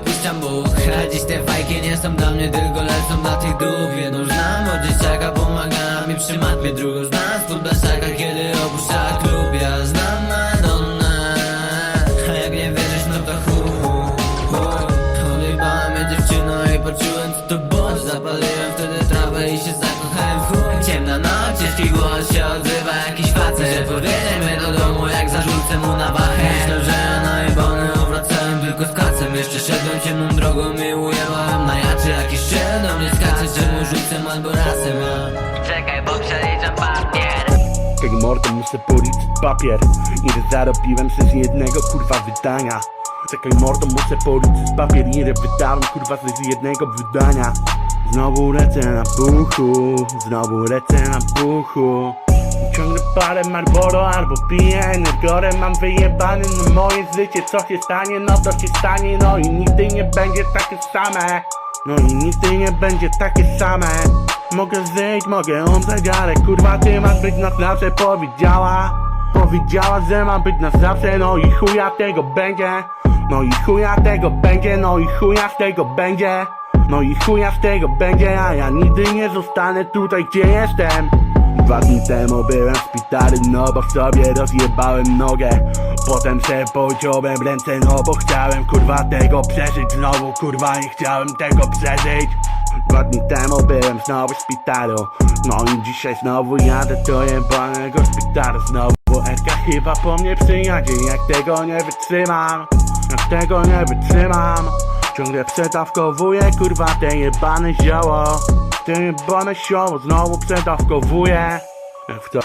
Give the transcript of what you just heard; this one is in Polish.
puszczam buch. A dziś te fajki nie są dla mnie, tylko lecą dla tych duch. Jedną znam od dzieciaka, pomaga mi przy matwie Drugą znam spod blaszaka, kiedy opuszcza poczułem co to ból Zapaliłem wtedy trawę i się zakochałem w chuj. Ciemna noc, ciężki głos się odzywa jakiś facet. Że podjedziemy do domu jak zarzucę mu na wachę. Myślę, że ja najebany wracałem tylko z kacem. Jeszcze szedłem ciemną drogą i ujebałem na jaczy Jakiś szczel do mnie skacze, czemu rzucę albo razem a... Czekaj, bo przeliczam papier. Czekaj mordo, muszę policzyć papier. Ile zarobiłem się z jednego kurwa wydania Czekaj mordo, muszę policzyć papier Ile wydałem kurwa z jednego wydania. Znowu lecę na buchu Znowu lecę na buchu. Ciągle parę Marlboro albo piję Energorem Mam wyjebany na moje życie Co się stanie, no to się stanie No i nigdy nie będzie takie same. No i nigdy nie będzie takie same. Mogę żyć, mogę umrzeć, ale kurwa ty masz być na zawsze powiedziała. Powiedziała, że mam być na zawsze, no i chuja tego będzie No i chuja tego będzie, no i chuja z tego będzie. No i chuja z tego będzie, a ja nigdy nie zostanę tutaj gdzie jestem. Dwa dni temu byłem w szpitalu, no bo sobie rozjebałem nogę. Potem się pociąłem ręce, no bo chciałem kurwa tego przeżyć. Znowu kurwa nie chciałem tego przeżyć. Dwa dni temu byłem znowu w szpitalu. No i dzisiaj znowu jadę do jebanego szpitalu Znowu Erka chyba po mnie przyjadzie Jak tego nie wytrzymam Jak tego nie wytrzymam. Ciągle przetawkowuję kurwa te jebane zioło. Te jebane zioło znowu przetawkowuję W to